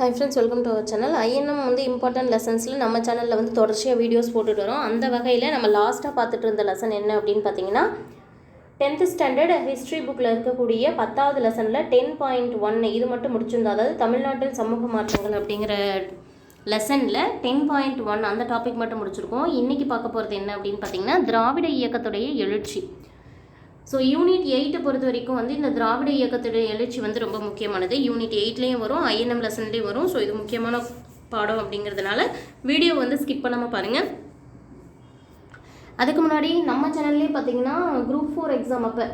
Hi friends welcome to our channel INM வந்து important லெசன்ஸில் நம்ம சேனலில் வந்து தொடர்ச்சியாக வீடியோஸ் போட்டுட்டு வரோம். அந்த வகையில் நம்ம லாஸ்ட்டாக பார்த்துட்டு இருந்த லெசன் என்ன அப்படின்னு பார்த்தீங்கன்னா டென்த்து ஸ்டாண்டர்ட் ஹிஸ்ட்ரி புக்கில் இருக்கக்கூடிய பத்தாவது லெசனில் டென் பாயிண்ட் ஒன் இது மட்டும் முடிச்சிருந்தோம். அதாவது தமிழ்நாட்டில் சமூக மாற்றங்கள் அப்படிங்கிற லெசனில் டென் பாயிண்ட் ஒன் அந்த டாபிக் மட்டும் முடிச்சிருக்கோம். இன்றைக்கி பார்க்க போகிறது என்ன அப்படின்னு பார்த்தீங்கன்னா திராவிட இயக்கத்துடைய எழுச்சி. ஸோ யூனிட் எயிட்டை பொறுத்த வரைக்கும் வந்து இந்த திராவிட இயக்கத்துடைய எழுச்சி வந்து ரொம்ப முக்கியமானது. யூனிட் எயிட்லேயும் வரும் ஐஎன்எம் லெசன்லேயும் வரும். ஸோ இது முக்கியமான பாடம் அப்படிங்கிறதுனால வீடியோ வந்து ஸ்கிப் பண்ணாமல் பாருங்கள் அதுக்கு முன்னாடி நம்ம சேனல்லே பார்த்தீங்கன்னா குரூப் ஃபோர் எக்ஸாம் அப்போ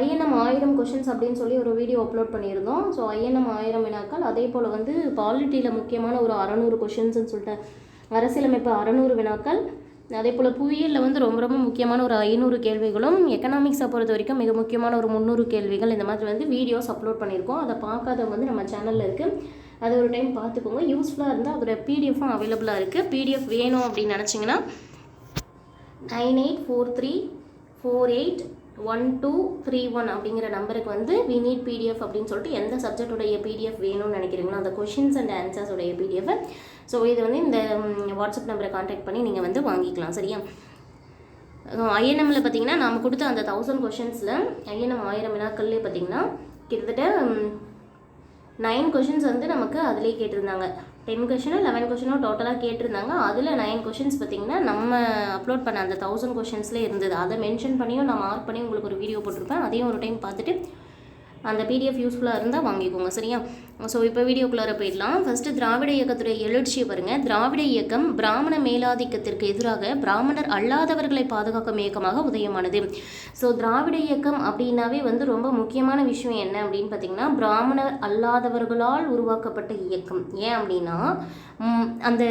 ஐஎன்எம் ஆயிரம் கொஷின்ஸ் அப்படின்னு சொல்லி ஒரு வீடியோ அப்லோட் பண்ணியிருந்தோம். ஸோ ஐஎன்எம் ஆயிரம் வினாக்கள் அதே போல் வந்து பாலிட்டியில் முக்கியமான ஒரு அறநூறு கொஷின்ஸ்னு சொல்லிட்டு அரசியலமைப்பு அறநூறு வினாக்கள் அதே போல் புவியியலில் வந்து ரொம்ப ரொம்ப முக்கியமான ஒரு ஐநூறு கேள்விகளும் எக்கனாமிக்ஸை பொறுத்த வரைக்கும் மிக முக்கியமான ஒரு முந்நூறு கேள்விகள். இந்த மாதிரி வந்து வீடியோஸ் அப்லோட் பண்ணியிருக்கோம். அதை பார்க்காதவங்க வந்து நம்ம சேனலில் இருக்குது அதை ஒரு டைம் பார்த்துக்கோங்க. யூஸ்ஃபுல்லாக இருந்தால் அதோட பிடிஎஃப்பும் அவைலபிளாக இருக்குது பிடிஎஃப் வேணும் அப்படின்னு நினச்சிங்கன்னா nine eight four three four eight one two three one அப்படிங்கிற நம்பருக்கு வந்து வி நீட் பிடிஎஃப் அப்படின்னு சொல்லிட்டு எந்த சப்ஜெக்டுடைய பிடிஎஃப் வேணும்னு நினைக்கிறீங்களோ அந்த கொஷின்ஸ் அண்ட் ஆன்சர்ஸோடைய பிடிஎஃப் ஸோ இது வந்து இந்த வாட்ஸ்அப் நம்பரை காண்டாக்ட் பண்ணி நீங்கள் வந்து வாங்கிக்கலாம் சரியா? ஐஎன்எம்மில் பார்த்தீங்கன்னா நாம் கொடுத்த அந்த தௌசண்ட் கொஷின்ஸில் ஐஎன்எம் ஆயிரம் வினாக்கள்லேயே பார்த்தீங்கன்னா கிட்டத்தட்ட நைன் கொஷின்ஸ் வந்து நமக்கு அதிலே கேட்டிருந்தாங்க. டென் கொஷினோ லெவன் கொஷினோ டோட்டலாக கேட்டிருந்தாங்க. அதில் நைன் கொஷின்ஸ் பார்த்தீங்கன்னா நம்ம அப்லோட் பண்ண அந்த தௌசண்ட் கொஷின்ஸ்லேயே இருந்தது. அதை மென்ஷன் பண்ணியும் நான் மார்க் பண்ணி உங்களுக்கு ஒரு வீடியோ போட்டிருப்பேன். அதையும் ஒரு டைம் பார்த்துட்டு அந்த பிடிஎஃப் யூஸ்ஃபுல்லாக இருந்தால் வாங்கிக்கோங்க சரியா? ஸோ இப்போ வீடியோக்குள்ளார போயிடலாம். ஃபஸ்ட்டு திராவிட இயக்கத்துடைய எழுச்சியை பாருங்கள் திராவிட இயக்கம் பிராமண மேலாதிக்கத்திற்கு எதிராக பிராமணர் அல்லாதவர்களை பாதுகாக்கும் இயக்கமாக உதயமானது. ஸோ திராவிட இயக்கம் அப்படின்னாவே வந்து ரொம்ப முக்கியமான விஷயம் என்ன அப்படின்னு பார்த்தீங்கன்னா பிராமணர் அல்லாதவர்களால் உருவாக்கப்பட்ட இயக்கம். ஏன் அப்படின்னா அந்த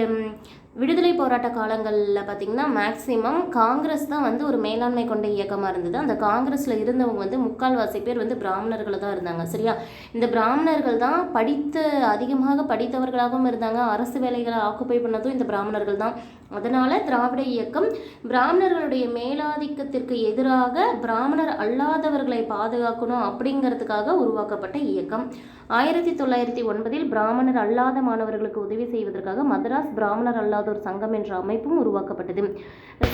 விடுதலை போராட்ட காலங்களில் பார்த்திங்கன்னா மேக்ஸிமம் காங்கிரஸ் தான் வந்து ஒரு மேலாண்மை கொண்ட இயக்கமாக இருந்தது. அந்த காங்கிரஸில் இருந்தவங்க வந்து முக்கால்வாசி பேர் வந்து பிராமணர்கள் தான் இருந்தாங்க. சரியா? இந்த பிராமணர்கள் தான் படித்த அதிகமாக படித்தவர்களாகவும் இருந்தாங்க. அரசு வேலைகளை ஆக்குப்பை பண்ணதும் இந்த பிராமணர்கள் தான் அதனால் திராவிட இயக்கம் பிராமணர்களுடைய மேலாதிக்கத்திற்கு எதிராக பிராமணர் அல்லாதவர்களை பாதுகாக்கணும் அப்படிங்கிறதுக்காக உருவாக்கப்பட்ட இயக்கம். ஆயிரத்தி தொள்ளாயிரத்தி ஒன்பதில் பிராமணர் அல்லாத மாணவர்களுக்கு உதவி செய்வதற்காக மதராஸ் பிராமணர் அல்லாதோர் சங்கம் என்ற அமைப்பும் உருவாக்கப்பட்டது.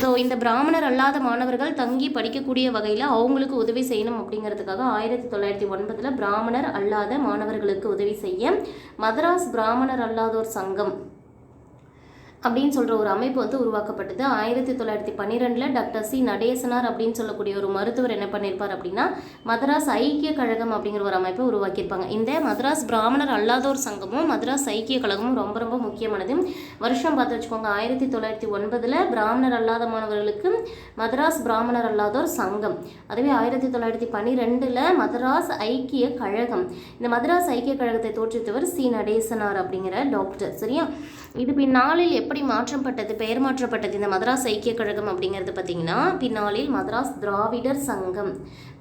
ஸோ இந்த பிராமணர் அல்லாத மாணவர்கள் தங்கி படிக்கக்கூடிய வகையில் அவங்களுக்கு உதவி செய்யணும் அப்படிங்கிறதுக்காக ஆயிரத்தி தொள்ளாயிரத்தி ஒன்பதில் பிராமணர் அல்லாத மாணவர்களுக்கு உதவி செய்ய மதராஸ் பிராமணர் அல்லாதோர் சங்கம் அப்படின்னு சொல்கிற ஒரு அமைப்பு வந்து உருவாக்கப்பட்டது. ஆயிரத்தி தொள்ளாயிரத்தி பன்னிரெண்டில் டாக்டர் சி நடேசனார் அப்படின்னு சொல்லக்கூடிய ஒரு மருத்துவர் என்ன பண்ணியிருப்பார் அப்படின்னா மதராஸ் ஐக்கிய கழகம் அப்படிங்கிற ஒரு அமைப்பை உருவாக்கியிருப்பாங்க. இந்த மதராஸ் பிராமணர் அல்லாதோர் சங்கமும் மதராஸ் ஐக்கிய கழகமும் ரொம்ப ரொம்ப முக்கியமானது. வருஷம் பார்த்து வச்சுக்கோங்க ஆயிரத்தி தொள்ளாயிரத்தி ஒன்பதில் பிராமணர் அல்லாத மாணவர்களுக்கு மதராஸ் பிராமணர் அல்லாதோர் சங்கம். அதுவே ஆயிரத்தி தொள்ளாயிரத்தி பன்னிரெண்டில் மதராஸ் ஐக்கிய கழகம். இந்த மதராஸ் ஐக்கிய கழகத்தை தோற்றுவித்தவர் சி நடேசனார் அப்படிங்கிற டாக்டர். சரியா? இது பின்னாளில் எப்படி மாற்றப்பட்டது பெயர் மாற்றப்பட்டது இந்த மதராஸ் ஐக்கிய கழகம் அப்படிங்கிறது பார்த்தீங்கன்னா பின்னாளில் மதராஸ் திராவிடர் சங்கம்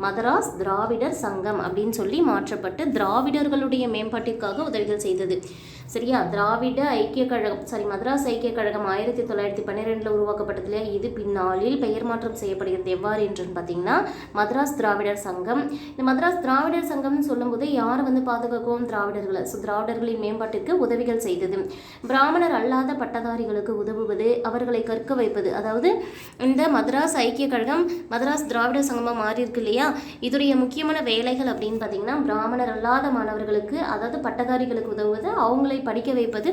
மதராஸ் திராவிடர் சங்கம் அப்படின்னு சொல்லி மாற்றப்பட்டு திராவிடர்களுடைய மேம்பாட்டிற்காக உதவிகள் செய்தது. சரியா? திராவிட ஐக்கிய கழகம் சாரி மதராஸ் ஐக்கிய கழகம் ஆயிரத்தி தொள்ளாயிரத்தி பன்னிரெண்டில் உருவாக்கப்பட்டதுல இது பின்னாளில் பெயர் மாற்றம் செய்யப்படுகிறது எவ்வாறு என்றுன்னு பார்த்தீங்கன்னா மதராஸ் திராவிடர் சங்கம். இந்த மதராஸ் திராவிடர் சங்கம்னு சொல்லும்போது யார் வந்து பாதுகாக்கவும் திராவிடர்களை. ஸோ திராவிடர்களின் மேம்பாட்டிற்கு உதவிகள் செய்தது. பிராமணர் அல்லாத பட்டதாரிகளுக்கு உதவுவது அவர்களை கற்க வைப்பது. அதாவது இந்த மதராஸ் ஐக்கிய கழகம் மதராஸ் திராவிடர் சங்கமாக மாறி இருக்கு இல்லையா? இதுடைய முக்கியமான வேலைகள் அப்படின்னு பார்த்தீங்கன்னா பிராமணர் அல்லாத மாணவர்களுக்கு அதாவது பட்டதாரிகளுக்கு உதவுவது அவங்களை படிக்க வைப்பது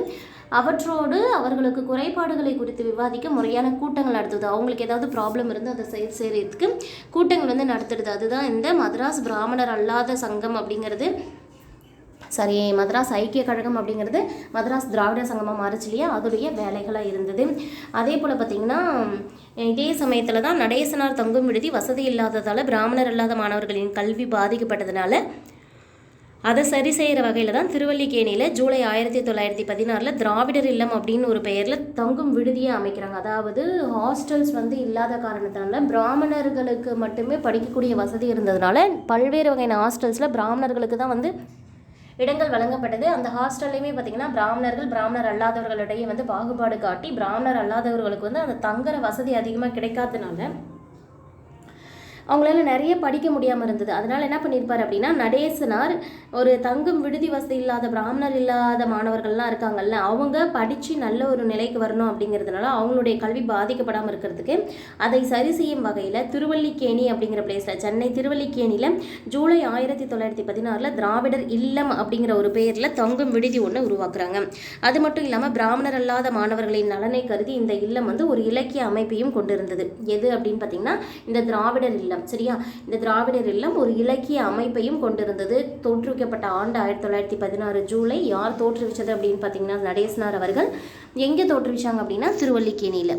அவற்றோடு அவர்களுக்கு குறைபாடுகளை குறித்து விவாதிக்க முறையான கூட்டங்கள் நடத்துது அவங்களுக்கு ஏதாவது ப்ராப்ளம் இருந்து அதை சரி செய்கிறதுக்கு கூட்டங்கள் வந்து நடத்துறது. அதுதான் இந்த மதராஸ் பிராமணர் அல்லாத சங்கம் அப்படிங்கிறது. சரி மதராஸ் ஐக்கிய கழகம் அப்படிங்கிறது மதராஸ் திராவிட சங்கமாக மாறுச்சு இல்லையா? அதோடைய வேலைகளாக இருந்தது. அதே போல் பார்த்திங்கன்னா இதே சமயத்தில் தான் நடேசனார் தங்கும் விடுதி வசதி இல்லாததால் பிராமணர் அல்லாத மாணவர்களின் கல்வி பாதிக்கப்பட்டதுனால அதை சரி செய்கிற வகையில் தான் திருவல்லிக்கேணியில் ஜூலை ஆயிரத்தி தொள்ளாயிரத்தி பதினாறில் திராவிடர் இல்லம் அப்படின்னு ஒரு பெயரில் தங்கும் விடுதியை அமைக்கிறாங்க. அதாவது ஹாஸ்டல்ஸ் வந்து இல்லாத காரணத்தினால பிராமணர்களுக்கு மட்டுமே படிக்கக்கூடிய வசதி இருந்ததுனால பல்வேறு வகையான ஹாஸ்டல்ஸில் பிராமணர்களுக்கு தான் வந்து இடங்கள் வழங்கப்பட்டது. அந்த ஹாஸ்டல்லையுமே பார்த்தீங்கன்னா பிராமணர்கள் பிராமணர் அல்லாதவர்களிடையே வந்து பாகுபாடு காட்டி பிராமணர் அல்லாதவர்களுக்கு வந்து அந்த தங்குற வசதி அதிகமாக கிடைக்காதனால அவங்களால நிறைய படிக்க முடியாமல் இருந்தது. அதனால் என்ன பண்ணியிருப்பார் அப்படின்னா நடேசனார் ஒரு தங்கும் விடுதி வசதி இல்லாத பிராமணர் இல்லாத மாணவர்கள்லாம் இருக்காங்கல்ல அவங்க படித்து நல்ல ஒரு நிலைக்கு வரணும் அப்படிங்கிறதுனால அவங்களுடைய கல்வி பாதிக்கப்படாமல் இருக்கிறதுக்கு அதை சரி செய்யும் வகையில் திருவல்லிக்கேணி அப்படிங்கிற பிளேஸில் சென்னை திருவல்லிக்கேணியில் ஜூலை ஆயிரத்தி தொள்ளாயிரத்தி பதினாறில் திராவிடர் இல்லம் அப்படிங்கிற ஒரு பெயரில் தங்கும் விடுதி ஒன்று உருவாக்குறாங்க. அது மட்டும் இல்லாமல் பிராமணர் அல்லாத மாணவர்களின் நலனை கருதி இந்த இல்லம் வந்து ஒரு இலக்கிய அமைப்பையும் கொண்டிருந்தது. எது அப்படின்னு பார்த்தீங்கன்னா இந்த திராவிடர் இல்லம். சரியா? இந்த திராவிடர் இல்லம் ஒரு இலக்கிய அமைப்பையும் கொண்டிருந்தது. தோற்றுவிக்கப்பட்ட ஆண்டு ஆயிரத்தி தொள்ளாயிரத்தி பதினாறு ஜூலை யார் தோற்றுவிச்சது அப்படின்னு பார்த்தீங்கன்னா நடேசனார் அவர்கள். எங்கே தோற்றுவிச்சாங்க அப்படின்னா திருவல்லிக்கேணியில்.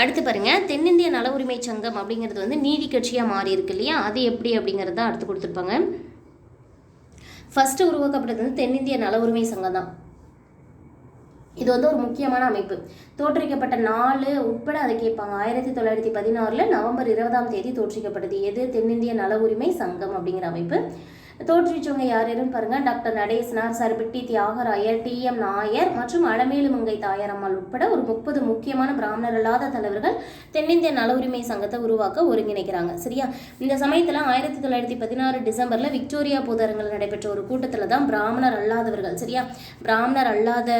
அடுத்து பாருங்க தென்னிந்திய நல உரிமை சங்கம் அப்படிங்கிறது வந்து நீதி கட்சியாக மாறி இருக்கு இல்லையா? அது எப்படி அப்படிங்கிறத அடுத்து கொடுத்துருப்பாங்க. ஃபஸ்ட்டு உருவாக்கப்பட்டது வந்து தென்னிந்திய நல உரிமை சங்கம் தான். இது வந்து ஒரு முக்கியமான அமைப்பு. தோற்றுவிக்கப்பட்ட நாலு உட்பட அதை கேட்பாங்க. ஆயிரத்தி தொள்ளாயிரத்தி பதினாறில் நவம்பர் இருபதாம் தேதி தோற்றுவிக்கப்பட்டது எது? தென்னிந்திய நல உரிமை சங்கம் அப்படிங்கிற அமைப்பு. தோற்றுவிச்சவங்க யார் யாருன்னு பாருங்க. Doctor Natesanar Sir Pitti Thyagarayar T M Nair மற்றும் அலமேலு மங்கை தாயாரம்மாள் உட்பட ஒரு முப்பது முக்கியமான பிராமணர் அல்லாத தலைவர்கள் தென்னிந்திய நல உரிமை சங்கத்தை உருவாக்க ஒருங்கிணைக்கிறாங்க. சரியா? இந்த சமயத்தில் ஆயிரத்தி தொள்ளாயிரத்தி பதினாறு டிசம்பரில் விக்டோரியா பூதரங்கள் நடைபெற்ற ஒரு கூட்டத்தில் தான் பிராமணர் அல்லாதவர்கள். சரியா? பிராமணர் அல்லாத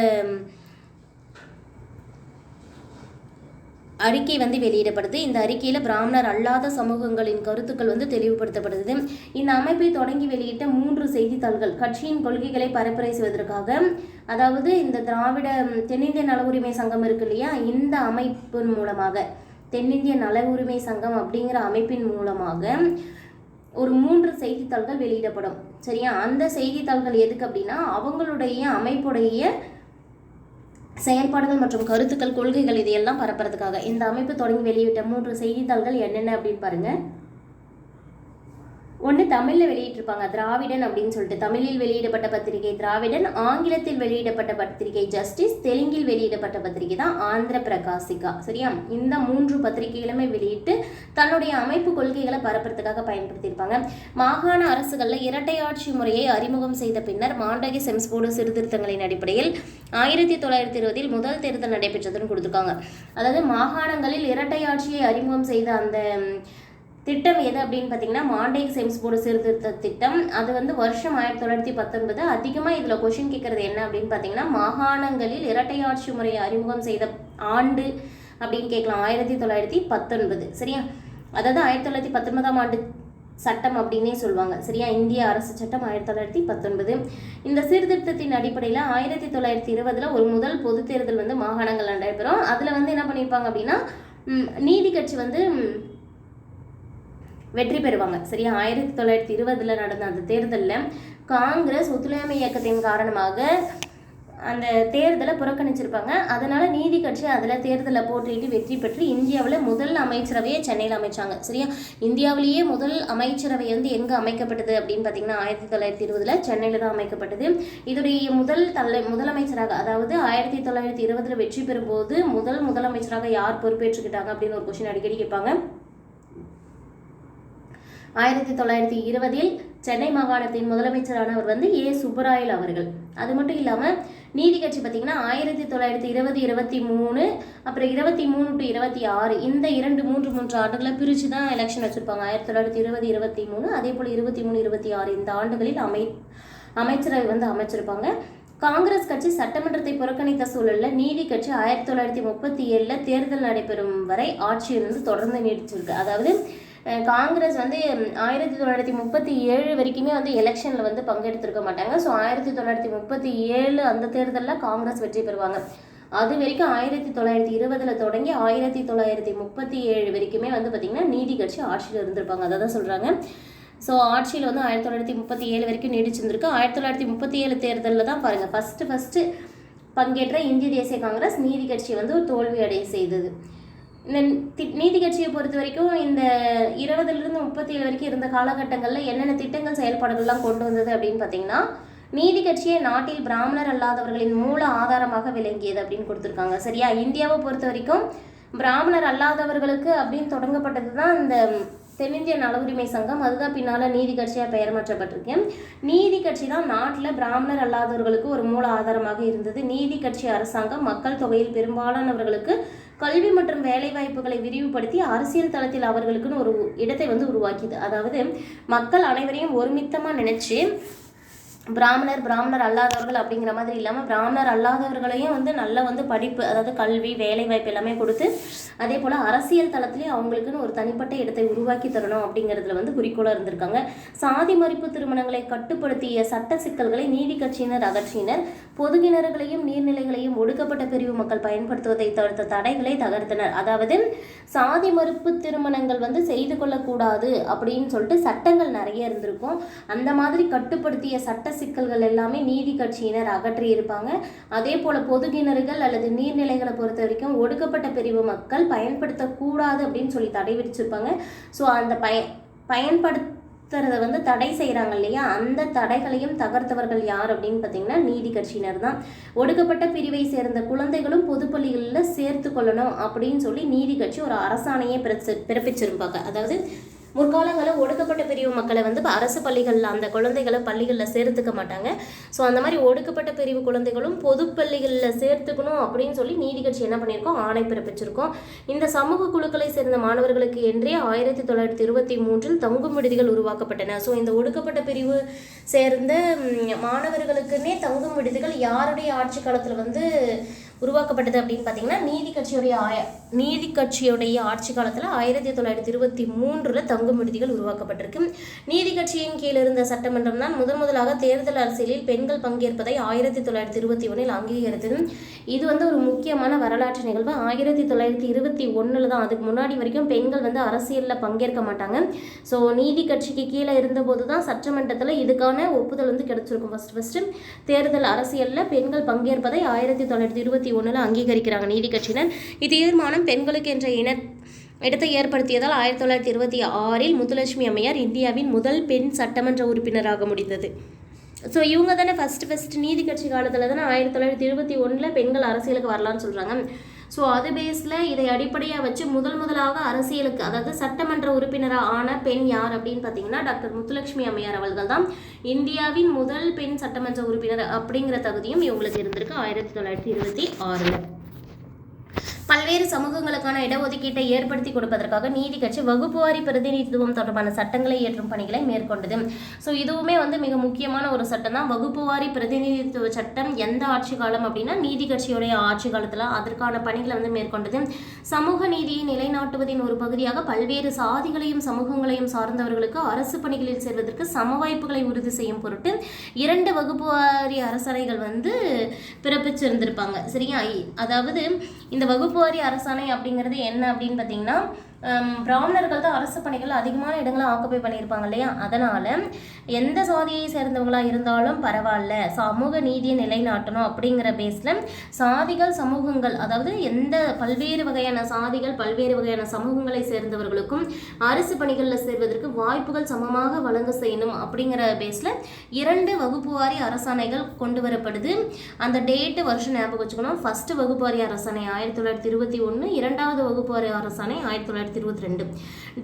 அறிக்கை வந்து வெளியிடப்படுது. இந்த அறிக்கையில் பிராமணர் அல்லாத சமூகங்களின் கருத்துக்கள் வந்து தெளிவுபடுத்தப்படுது. இந்த அமைப்பை தொடங்கி வெளியிட்ட மூன்று செய்தித்தாள்கள். கட்சியின் கொள்கைகளை பரப்புரை செய்வதற்காக. அதாவது இந்த திராவிட தென்னிந்திய நல உரிமை சங்கம் இருக்கு இல்லையா? இந்த அமைப்பின் மூலமாக. தென்னிந்திய நல உரிமை சங்கம் அப்படிங்கிற அமைப்பின் மூலமாக ஒரு மூன்று செய்தித்தாள்கள் வெளியிடப்படும். சரியா? அந்த செய்தித்தாள்கள் எதுக்கு அப்படின்னா அவங்களுடைய அமைப்புடைய செயல்பாடுகள் மற்றும் கருத்துக்கள் கொள்கைகள் இதையெல்லாம் பரப்புறதுக்காக இந்த அமைப்பு தொடங்கி வெளியிட்ட மூன்று செய்தித்தாள்கள் என்னென்ன அப்படின்னு பாருங்கள் ஒன்று தமிழில் வெளியிட்டிருப்பாங்க திராவிடன் அப்படின்னு சொல்லிட்டு. தமிழில் வெளியிடப்பட்ட பத்திரிகை திராவிடன் ஆங்கிலத்தில் வெளியிடப்பட்ட பத்திரிகை ஜஸ்டிஸ் தெலுங்கில் வெளியிடப்பட்ட பத்திரிகை தான் ஆந்திர பிரகாசிகா. சரியா? இந்த மூன்று பத்திரிகைகளுமே வெளியிட்டு தன்னுடைய அமைப்பு கொள்கைகளை பரப்புறதுக்காக பயன்படுத்தியிருப்பாங்க. மாகாண அரசுகளில் இரட்டையாட்சி முறையை அறிமுகம் செய்த பின்னர் மாண்டகி செம்ஸ்போர்டு சீர்திருத்தங்களின் அடிப்படையில் ஆயிரத்தி தொள்ளாயிரத்தி இருபதில் முதல் தேர்தல் நடைபெற்றதுன்னு கொடுத்துருக்காங்க. அதாவது மாகாணங்களில் இரட்டையாட்சியை அறிமுகம் செய்த அந்த திட்டம் எது அப்படின்னு பார்த்தீங்கன்னா மாண்டேக் செம்ஸ் போர்டு சீர்திருத்த திட்டம். அது வந்து வருஷம் ஆயிரத்தி தொள்ளாயிரத்தி பத்தொன்பது. அதிகமாக இதில் கொஷின் கேட்குறது என்ன அப்படின்னு பார்த்தீங்கன்னா மாகாணங்களில் இரட்டையாட்சி முறையை அறிமுகம் செய்த ஆண்டு அப்படின்னு கேட்கலாம். ஆயிரத்தி தொள்ளாயிரத்தி பத்தொன்பது. சரியா? அதாவது ஆயிரத்தி தொள்ளாயிரத்தி பத்தொன்பதாம் ஆண்டு சட்டம் அப்படின்னே சொல்லுவாங்க. சரியா? இந்திய அரசு சட்டம் ஆயிரத்தி தொள்ளாயிரத்தி பத்தொன்பது. இந்த சீர்திருத்தத்தின் அடிப்படையில் ஆயிரத்தி தொள்ளாயிரத்தி இருபதில் ஒரு முதல் பொது தேர்தல் வந்து மாகாணங்கள் நடைபெறும். அதில் வந்து என்ன பண்ணியிருப்பாங்க அப்படின்னா நீதி கட்சி வந்து வெற்றி பெறுவாங்க. சரியா? ஆயிரத்தி தொள்ளாயிரத்தி இருபதில் நடந்த அந்த தேர்தலில் காங்கிரஸ் ஒத்துழையாமை இயக்கத்தின் காரணமாக அந்த தேர்தலை புறக்கணிச்சிருப்பாங்க. அதனால நீதி கட்சி அதில் தேர்தலில் போட்டியிட்டு வெற்றி பெற்று இந்தியாவில் முதல் அமைச்சரவையை சென்னையில் அமைச்சாங்க. சரியா? இந்தியாவிலேயே முதல் அமைச்சரவை வந்து எங்கே அமைக்கப்பட்டது அப்படின்னு பார்த்தீங்கன்னா ஆயிரத்தி தொள்ளாயிரத்தி இருபதில் சென்னையில் தான் அமைக்கப்பட்டது. இதோடைய முதல் தலை முதலமைச்சராக அதாவது ஆயிரத்தி தொள்ளாயிரத்தி இருபதில் வெற்றி பெறும்போது முதல் முதலமைச்சராக யார் பொறுப்பேற்றுக்கிட்டாங்க அப்படின்னு ஒரு கொஷின் அடிக்கடி கேட்பாங்க. ஆயிரத்தி தொள்ளாயிரத்தி இருபதில் சென்னை மாகாணத்தின் முதலமைச்சரானவர் வந்து ஏ. சுப்பராயல் அவர்கள். அது மட்டும் இல்லாமல் நீதி கட்சி பார்த்தீங்கன்னா ஆயிரத்தி தொள்ளாயிரத்தி இருபது இருபத்தி மூணு அப்புறம் இருபத்தி மூணு டு இருபத்தி ஆறு இந்த இரண்டு மூன்று மூன்று ஆண்டுகளை பிரித்து தான் எலெக்ஷன் வச்சுருப்பாங்க. ஆயிரத்தி தொள்ளாயிரத்தி இருபது இருபத்தி மூணு அதே போல் இருபத்தி மூணு இருபத்தி ஆறு இந்த ஆண்டுகளில் அமை அமைச்சரவை வந்து அமைச்சிருப்பாங்க. காங்கிரஸ் கட்சி சட்டமன்றத்தை புறக்கணித்த சூழலில் நீதி கட்சி ஆயிரத்தி தொள்ளாயிரத்தி முப்பத்தி ஏழில் தேர்தல் நடைபெறும் வரை ஆட்சியிலிருந்து வந்து தொடர்ந்து நீடிச்சிருக்கு. அதாவது காங்கிரஸ் வந்து ஆயிரத்தி தொள்ளாயிரத்தி முப்பத்தி ஏழு வரைக்குமே வந்து எலெக்ஷனில் வந்து பங்கெடுத்திருக்க மாட்டாங்க. ஸோ ஆயிரத்தி தொள்ளாயிரத்தி முப்பத்தி ஏழு அந்த தேர்தலில் காங்கிரஸ் வெற்றி பெறுவாங்க. அது வரைக்கும் ஆயிரத்தி தொள்ளாயிரத்தி இருபதில் தொடங்கி ஆயிரத்தி தொள்ளாயிரத்தி முப்பத்தி ஏழு வரைக்குமே வந்து பார்த்திங்கன்னா நீதி கட்சி ஆட்சியில் இருந்திருப்பாங்க. அதை தான் சொல்கிறாங்க ஸோ ஆட்சியில் வந்து ஆயிரத்தி தொள்ளாயிரத்தி முப்பத்தி ஏழு வரைக்கும் நீடிச்சிருந்திருக்கு. ஆயிரத்தி தொள்ளாயிரத்தி முப்பத்தி ஏழு தேர்தலில் தான் பாருங்கள் ஃபஸ்ட்டு ஃபஸ்ட்டு பங்கேற்ற இந்திய தேசிய காங்கிரஸ் நீதி கட்சி வந்து ஒரு தோல்வி அடைய செய்தது. இந்த தி- நீதி கட்சியை பொறுத்த வரைக்கும் இந்த இருபதுலேருந்து முப்பத்தி ஏழு வரைக்கும் இருந்த காலகட்டங்களில் என்னென்ன திட்டங்கள் செயல்பாடுகள்லாம் கொண்டு வந்தது அப்படின்னு பார்த்தீங்கன்னா நீதி கட்சியை நாட்டில் பிராமணர் அல்லாதவர்களின் மூல ஆதாரமாக விளங்கியது அப்படின்னு கொடுத்துருக்காங்க. சரியா? இந்தியாவை பொறுத்த வரைக்கும் பிராமணர் அல்லாதவர்களுக்கு அப்படின்னு தொடங்கப்பட்டது தான் இந்த தென்னிந்திய நல உரிமை சங்கம். அதுதான் பின்னால் நீதி கட்சியாக பெயர் மாற்றப்பட்டிருக்கு. நீதி கட்சி தான் நாட்டில் பிராமணர் அல்லாதவர்களுக்கு ஒரு மூல ஆதாரமாக இருந்தது. நீதி கட்சி அரசாங்கம் மக்கள் தொகையில் பெரும்பாலானவர்களுக்கு கல்வி மற்றும் வேலை வாய்ப்புகளை விரிவுபடுத்தி அரசியல் தளத்தில் அவர்களுக்குன்னு ஒரு இடத்தை வந்து உருவாக்கியது. அதாவது மக்கள் அனைவரையும் ஒருமித்தமாக நினைச்சு பிராமணர் பிராமணர் அல்லாதவர்கள் அப்படிங்கிற மாதிரி இல்லாமல் பிராமணர் அல்லாதவர்களையும் வந்து நல்ல வந்து படிப்பு அதாவது கல்வி வேலை வாய்ப்பு எல்லாமே கொடுத்து அதே போல் அரசியல் தளத்திலேயே அவங்களுக்குன்னு ஒரு தனிப்பட்ட இடத்தை உருவாக்கி தரணும் அப்படிங்கிறதுல வந்து குறிக்கோளாக இருந்திருக்காங்க. சாதி மறுப்பு திருமணங்களை கட்டுப்படுத்திய சட்ட சிக்கல்களை நீதி கட்சியினர் அகற்றினர். பொது கிணறுகளையும் நீர்நிலைகளையும் ஒடுக்கப்பட்ட பிரிவு மக்கள் பயன்படுத்துவதை தவிர்த்த தடைகளை தகர்த்தனர். அதாவது சாதி மறுப்பு திருமணங்கள் வந்து செய்து கொள்ளக்கூடாது அப்படின்னு சொல்லிட்டு சட்டங்கள் நிறைய இருந்திருக்கும். அந்த மாதிரி கட்டுப்படுத்திய சட்ட சிக்கல்கள் எல்லாமே நீதி கட்சியினர் அகற்றி இருப்பாங்க. அதே போல பொது கிணறுகள் அல்லது நீர்நிலைகளை பொறுத்த வரைக்கும் ஒடுக்கப்பட்ட பிரிவு மக்கள் பயன்படுத்தக்கூடாது அப்படின்னு சொல்லி தடை விதிச்சிருப்பாங்க. ஸோ அந்த பய பயன்படுத்துறதை வந்து தடை செய்கிறாங்க இல்லையா? அந்த தடைகளையும் தகர்த்தவர்கள் யார் அப்படின்னு பார்த்தீங்கன்னா நீதி கட்சியினர் தான். ஒடுக்கப்பட்ட பிரிவை சேர்ந்த குழந்தைகளும் பொதுப்பள்ளிகளில் சேர்த்து கொள்ளணும் அப்படின்னு சொல்லி நீதி கட்சி ஒரு அரசாணையை பிறச்சு பிறப்பிச்சிருப்பாங்க. அதாவது முற்காலங்களில் ஒடுக்கப்பட்ட பிரிவு மக்களை வந்து இப்போ அரசு பள்ளிகளில் அந்த குழந்தைகளை பள்ளிகளில் சேர்த்துக்க மாட்டாங்க. ஸோ அந்த மாதிரி ஒடுக்கப்பட்ட பிரிவு குழந்தைகளும் பொது பள்ளிகளில் சேர்த்துக்கணும் அப்படின்னு சொல்லி நீதி கட்சி என்ன பண்ணியிருக்கோம்? ஆணை பிறப்பிச்சிருக்கோம். இந்த சமூக குழுக்களை சேர்ந்த மாணவர்களுக்கு என்றே ஆயிரத்தி தொள்ளாயிரத்தி இருபத்தி மூன்றில் தங்கும் விடுதிகள் உருவாக்கப்பட்டன. ஸோ இந்த ஒடுக்கப்பட்ட பிரிவு சேர்ந்த மாணவர்களுக்குன்னே தங்கும் விடுதிகள் யாருடைய ஆட்சி காலத்தில் வந்து உருவாக்கப்பட்டது அப்படின்னு பார்த்தீங்கன்னா நீதி கட்சியுடைய ஆய நீதி கட்சியுடைய ஆட்சி காலத்தில் ஆயிரத்தி தொள்ளாயிரத்தி இருபத்தி மூன்றில் தங்கும் விடுதிகள் உருவாக்கப்பட்டிருக்கு. நீதி கட்சியின் கீழ் இருந்த சட்டமன்றம் தான் முதன் முதலாக தேர்தல் அரசியலில் பெண்கள் பங்கேற்பதை ஆயிரத்தி தொள்ளாயிரத்தி இருபத்தி ஒன்றில் அங்கீகரித்தது. இது வந்து ஒரு முக்கியமான வரலாற்று நிகழ்வு. ஆயிரத்தி தொள்ளாயிரத்தி இருபத்தி ஒன்றில் தான் அதுக்கு முன்னாடி வரைக்கும் பெண்கள் வந்து அரசியலில் பங்கேற்க மாட்டாங்க. ஸோ நீதி கட்சிக்கு கீழே இருந்தபோது தான் சட்டமன்றத்தில் இதுக்கான ஒப்புதல் வந்து கிடைச்சிருக்கும். ஃபஸ்ட் ஃபஸ்ட்டு தேர்தல் அரசியலில் பெண்கள் பங்கேற்பதை ஆயிரத்தி தொள்ளாயிரத்தி இருபத்தி ஒன்றில் அங்கீகரிக்கிறாங்க நீதி கட்சியினர். இத்தீர்மானம் பெண்களுக்கு என்ற இன இடத்தை ஏற்படுத்தியதால் ஆயிரத்தி தொள்ளாயிரத்தி இருபத்தி ஆறில் முத்துலட்சுமி அம்மையார் இந்தியாவின் முதல் பெண் சட்டமன்ற உறுப்பினராக முடிந்தது. ஸோ இவங்க தானே ஃபஸ்ட்டு ஃபஸ்ட்டு நீதி கட்சி காலத்தில் தானே ஆயிரத்தி தொள்ளாயிரத்தி இருபத்தி ஒன்றில் பெண்கள் அரசியலுக்கு வரலான்னு சொல்கிறாங்க ஸோ அது பேஸில் இதை அடிப்படையாக வச்சு முதல் முதலாக அரசியலுக்கு அதாவது சட்டமன்ற உறுப்பினராக ஆன பெண் யார் அப்படின்னு பார்த்தீங்கன்னா டாக்டர் முத்துலட்சுமி அம்மையார் அவர்கள் தான். இந்தியாவின் முதல் பெண் சட்டமன்ற உறுப்பினர் அப்படிங்கிற தகுதியும் இவங்களுக்கு இருந்திருக்கு. ஆயிரத்தி தொள்ளாயிரத்தி இருபத்தி ஆறில். பல்வேறு சமூகங்களுக்கான இடஒதுக்கீட்டை ஏற்படுத்தி கொடுப்பதற்காக நீதி கட்சி வகுப்புவாரி பிரதிநிதித்துவம் தொடர்பான சட்டங்களை இயற்றும் பணிகளை மேற்கொண்டது. ஸோ இதுவுமே வந்து மிக முக்கியமான ஒரு சட்டம் தான் வகுப்புவாரி பிரதிநிதித்துவ சட்டம் எந்த ஆட்சி காலம் அப்படின்னா நீதி கட்சியுடைய ஆட்சி காலத்தில் அதற்கான பணிகளை வந்து மேற்கொண்டது. சமூக நீதியை நிலைநாட்டுவதின் ஒரு பகுதியாக பல்வேறு சாதிகளையும் சமூகங்களையும் சார்ந்தவர்களுக்கு அரசு பணிகளில் சேர்வதற்கு சம வாய்ப்புகளை உறுதி செய்யும் பொருட்டு இரண்டு வகுப்புவாரி அரசணைகள் வந்து பிறப்பிச்சிருந்திருப்பாங்க. சரியா? அதாவது இந்த வகுப்பு வகுப்புவாரி அரசாணை அப்படிங்கிறது என்ன அப்படின்னு பார்த்தீங்கன்னா பிராமணர்கள் தான் அரசு பணிகள் அதிகமான இடங்களை ஆக்குப்பை பண்ணியிருப்பாங்க இல்லையா? அதனால் எந்த சாதியை சேர்ந்தவங்களா இருந்தாலும் பரவாயில்ல. சமூக நீதியை நிலைநாட்டணும் அப்படிங்கிற பேஸில் சாதிகள் சமூகங்கள் அதாவது எந்த பல்வேறு வகையான சாதிகள் பல்வேறு வகையான சமூகங்களை சேர்ந்தவர்களுக்கும் அரசு பணிகளில் சேர்வதற்கு வாய்ப்புகள் சமமாக வழங்க செய்யணும் அப்படிங்கிற பேஸில் இரண்டு வகுப்புவாரி அரசாணைகள் கொண்டு வரப்படுது. அந்த டேட்டு வருஷம் ஞாபகம் வச்சுக்கணும். ஃபர்ஸ்ட் வகுப்புவாரி அரசாணை ஆயிரத்தி தொள்ளாயிரத்தி இருபத்தி ஒன்று இரண்டாவது வகுப்புவாரி அரசாணை ஆயிரத்தி தொள்ளாயிரத்தி இருபத்தி ரெண்டு.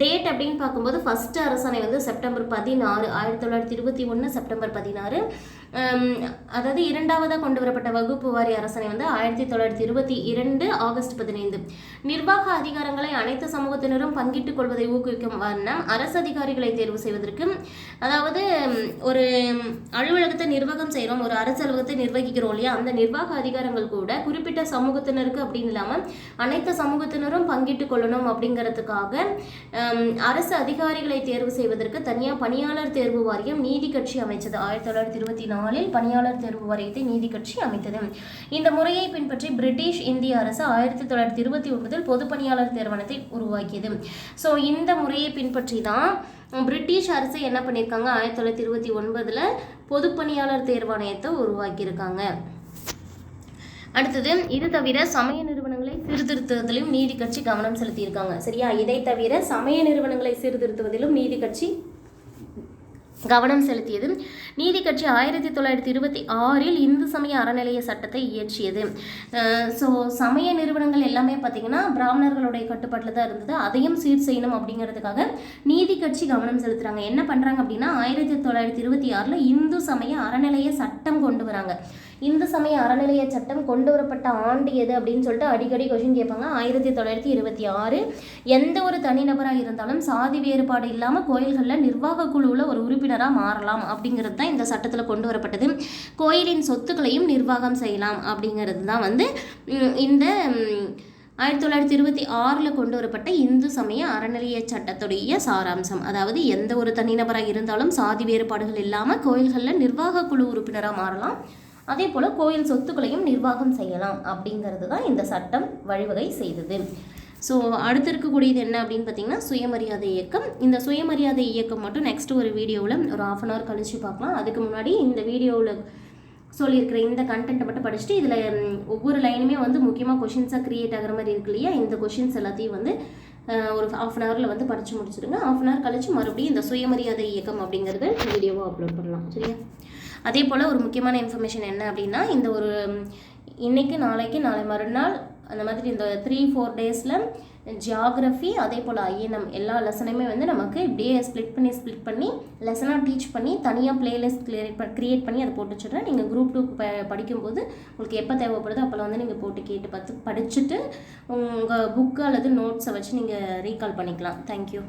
டேட் அப்படின்னு பார்க்கும்போது ஃபர்ஸ்ட் அரசாணை வந்து செப்டம்பர் பதினாறு ஆயிரத்தி தொள்ளாயிரத்தி இருபத்தி ஒன்று செப்டம்பர் பதினாறு. அதாவது இரண்டாவதாக கொண்டு வரப்பட்ட வகுப்பு வாரி அரசனை வந்து ஆயிரத்தி தொள்ளாயிரத்தி இருபத்தி இரண்டு ஆகஸ்ட் பதினைந்து. நிர்வாக அதிகாரங்களை அனைத்து சமூகத்தினரும் பங்கிட்டுக் கொள்வதை ஊக்குவிக்கும் வண்ணம் அரசு அதிகாரிகளை தேர்வு செய்வதற்கு அதாவது ஒரு அலுவலகத்தை நிர்வாகம் செய்கிறோம் ஒரு அரசு அலுவலகத்தை நிர்வகிக்கிறோம் இல்லையா? அந்த நிர்வாக அதிகாரங்கள் கூட குறிப்பிட்ட சமூகத்தினருக்கு அப்படின்னு இல்லாமல் அனைத்து சமூகத்தினரும் பங்கிட்டுக் கொள்ளணும் அப்படிங்கிறதுக்காக அரசு அதிகாரிகளை தேர்வு செய்வதற்கு தனியாக பணியாளர் தேர்வு வாரியம் நீதி கட்சி அமைச்சது. ஆயிரத்தி தொள்ளாயிரத்தி இருபத்தி நாலு நாலில் பணியாளர் தேர்வு வாரியத்தை நீதி கட்சி அமைத்தது. இந்த முறையை பின்பற்றி பிரிட்டிஷ் இந்திய அரசு ஆயிரத்தி தொள்ளாயிரத்தி இருபத்தி ஒன்பதில் பொது பணியாளர் உருவாக்கியது. ஸோ இந்த முறையை பின்பற்றி தான் பிரிட்டிஷ் அரசு என்ன பண்ணியிருக்காங்க? ஆயிரத்தி தொள்ளாயிரத்தி இருபத்தி ஒன்பதில் பொதுப்பணியாளர் தேர்வாணையத்தை உருவாக்கியிருக்காங்க. அடுத்தது இது தவிர சமய நிறுவனங்களை சீர்திருத்துவதிலும் நீதி கட்சி கவனம் செலுத்தியிருக்காங்க. சரியா? இதை தவிர சமய நிறுவனங்களை சீர்திருத்துவதிலும் நீதி கட்சி கவனம் செலுத்தியது. நீதி கட்சி ஆயிரத்தி தொள்ளாயிரத்தி இருபத்தி ஆறில் இந்து சமய அறநிலைய சட்டத்தை இயற்றியது. ஸோ சமய நிறுவனங்கள் எல்லாமே பார்த்திங்கன்னா பிராமணர்களுடைய கட்டுப்பாட்டில் தான் இருந்தது. அதையும் சீர் செய்யணும் அப்படிங்கிறதுக்காக நீதி கட்சி கவனம் செலுத்துகிறாங்க என்ன பண்ணுறாங்க அப்படின்னா ஆயிரத்தி தொள்ளாயிரத்தி இருபத்தி ஆறில் இந்து சமய அறநிலைய சட்டம் கொண்டு வராங்க. இந்து சமய அறநிலைய சட்டம் கொண்டு வரப்பட்ட ஆண்டு எது அப்படின்னு சொல்லிட்டு அடிக்கடி கொஷின் கேட்பாங்க. ஆயிரத்தி தொள்ளாயிரத்தி இருபத்தி ஆறு. எந்த ஒரு தனிநபராக இருந்தாலும் சாதி வேறுபாடு இல்லாமல் கோயில்களில் நிர்வாக குழுவில் ஒரு உறுப்பினராக மாறலாம் அப்படிங்கிறது தான் இந்த சட்டத்தில் கொண்டு வரப்பட்டது. கோயிலின் சொத்துக்களையும் நிர்வாகம் செய்யலாம் அப்படிங்கிறது தான் வந்து இந்த ஆயிரத்தி தொள்ளாயிரத்தி இருபத்தி ஆறில் கொண்டு வரப்பட்ட இந்து சமய அறநிலைய சட்டத்துடைய சாராம்சம். அதாவது எந்த ஒரு தனிநபராக இருந்தாலும் சாதி வேறுபாடுகள் இல்லாமல் கோயில்களில் நிர்வாக குழு உறுப்பினராக மாறலாம். அதே போல் கோயில் சொத்துக்களையும் நிர்வாகம் செய்யலாம் அப்படிங்கிறது தான் இந்த சட்டம் வழிவகை செய்தது. ஸோ அடுத்து இருக்கக்கூடியது என்ன அப்படின்னு பார்த்தீங்கன்னா சுயமரியாதை இயக்கம். இந்த சுயமரியாதை இயக்கம் மட்டும் நெக்ஸ்ட் ஒரு வீடியோவில் ஒரு ஆஃப் அன் ஹவர் கழிச்சு பார்க்கலாம் அதுக்கு முன்னாடி இந்த வீடியோவில் சொல்லியிருக்கிற இந்த கண்டென்ட்டை மட்டும் படிச்சுட்டு இதில் ஒவ்வொரு லைனுமே வந்து முக்கியமாக கொஷின்ஸாக க்ரியேட் ஆகிற மாதிரி இருக்கு இல்லையா? இந்த கொஷின்ஸ் எல்லாத்தையும் வந்து ஒரு ஆஃப் அன் ஹவரில் வந்து படித்து முடிச்சிடுங்க ஆஃப் அன் ஹவர் கழிச்சு மறுபடியும் இந்த சுயமரியாதை இயக்கம் அப்படிங்கிறத வீடியோவாக அப்லோட் பண்ணலாம். சரியா? அதே போல் ஒரு முக்கியமான இன்ஃபர்மேஷன் என்ன அப்படின்னா இந்த ஒரு இன்றைக்கு நாளைக்கு நாளை மறுநாள் அந்த மாதிரி இந்த த்ரீ ஃபோர் டேஸில் ஜியாகிரஃபி அதே போல் ஐஎன்எம் எல்லா லெசனையுமே வந்து நமக்கு இப்படியே ஸ்ப்ளிட் பண்ணி ஸ்ப்ளிட் பண்ணி லெசனாக டீச் பண்ணி தனியாக பிளேலிஸ்ட் கிரியேட் க்ரியேட் பண்ணி அதை போட்டு வச்சுட்றேன் நீங்கள் குரூப் டூ ப படிக்கும்போது உங்களுக்கு எப்போ தேவைப்படுதோ அப்போல்லாம் வந்து நீங்கள் போட்டு கேட்டு பார்த்து படிச்சுட்டு உங்கள் புக்கு அல்லது நோட்ஸை வச்சு நீங்கள் ரீகால் பண்ணிக்கலாம். தேங்க்யூ